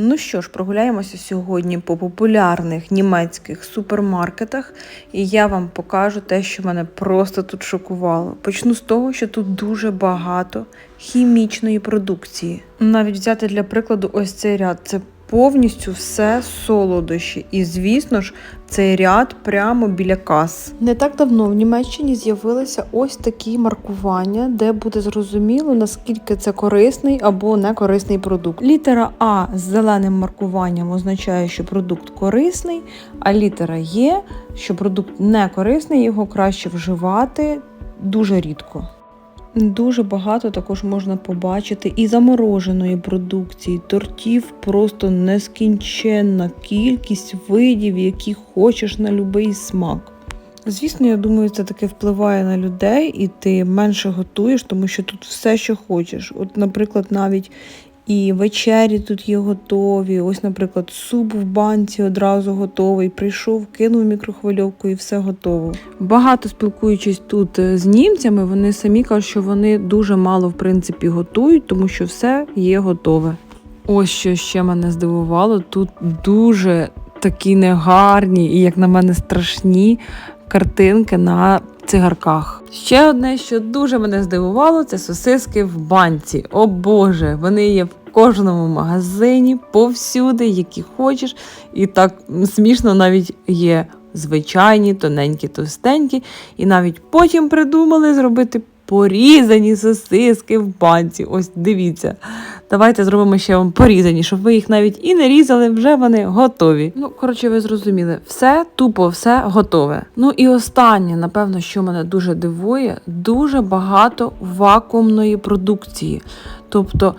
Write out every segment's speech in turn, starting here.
Ну що ж, прогуляємося сьогодні по популярних німецьких супермаркетах, і я вам покажу те, що мене просто тут шокувало. Почну з того, що тут дуже багато хімічної продукції. Навіть взяти для прикладу ось цей ряд. Це повністю все солодощі. І, звісно ж, цей ряд прямо біля кас. Не так давно в Німеччині з'явилися ось такі маркування, де буде зрозуміло, наскільки це корисний або некорисний продукт. Літера А з зеленим маркуванням означає, що продукт корисний, а літера Є, що продукт не корисний, його краще вживати дуже рідко. Дуже багато також можна побачити і замороженої продукції, тортів просто нескінченна кількість видів, які хочеш на будь-який смак. Звісно, я думаю, це таки впливає на людей, і ти менше готуєш, тому що тут все, що хочеш. От, наприклад, навіть і вечері тут є готові. Ось, наприклад, суп в банці одразу готовий. Прийшов, кинув мікрохвильовку і все готово. Багато спілкуючись тут е, з німцями, вони самі кажуть, що вони дуже мало в принципі готують, тому що все є готове. Ось що ще мене здивувало. Тут дуже такі негарні і, як на мене, страшні картинки на цигарках. Ще одне, що дуже мене здивувало, це сосиски в банці. О Боже, вони є в кожному магазині, повсюди, які хочеш. І так смішно навіть є звичайні, тоненькі, товстенькі. І навіть потім придумали зробити порізані сосиски в банці. Ось дивіться. Давайте зробимо ще вам порізані, щоб ви їх навіть і не різали, вже вони готові. Ну, коротше, ви зрозуміли, все тупо, все готове. Ну і останнє, напевно, що мене дуже дивує, дуже багато вакуумної продукції. Тобто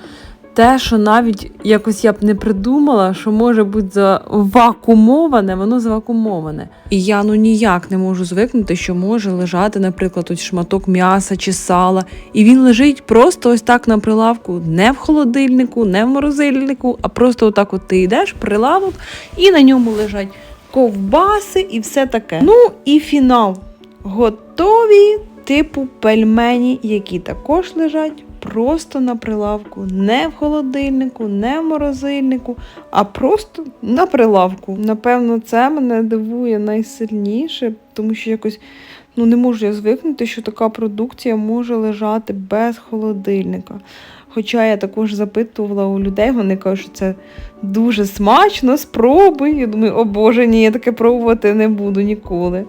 те, що навіть якось я б не придумала, що може бути завакумоване, воно завакумоване. І я ну ніяк не можу звикнути, що може лежати, наприклад, ось шматок м'яса чи сала, і він лежить просто ось так на прилавку, не в холодильнику, не в морозильнику, а просто отак от ти йдеш, прилавок, і на ньому лежать ковбаси і все таке. Ну і фінал. Готові типу пельмені, які також лежать просто на прилавку, не в холодильнику, не в морозильнику, а просто на прилавку. Напевно, це мене дивує найсильніше, тому що якось ну, не можу я звикнути, що така продукція може лежати без холодильника. Хоча я також запитувала у людей, вони кажуть, що це дуже смачно, спробуй. Я думаю, о Боже, ні, я таке пробувати не буду ніколи.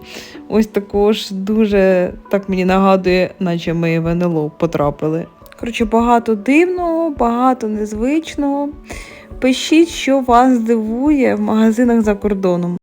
Ось також дуже так мені нагадує, наче ми в НЛО потрапили. Коротше, багато дивного, багато незвичного. Пишіть, що вас здивує в магазинах за кордоном.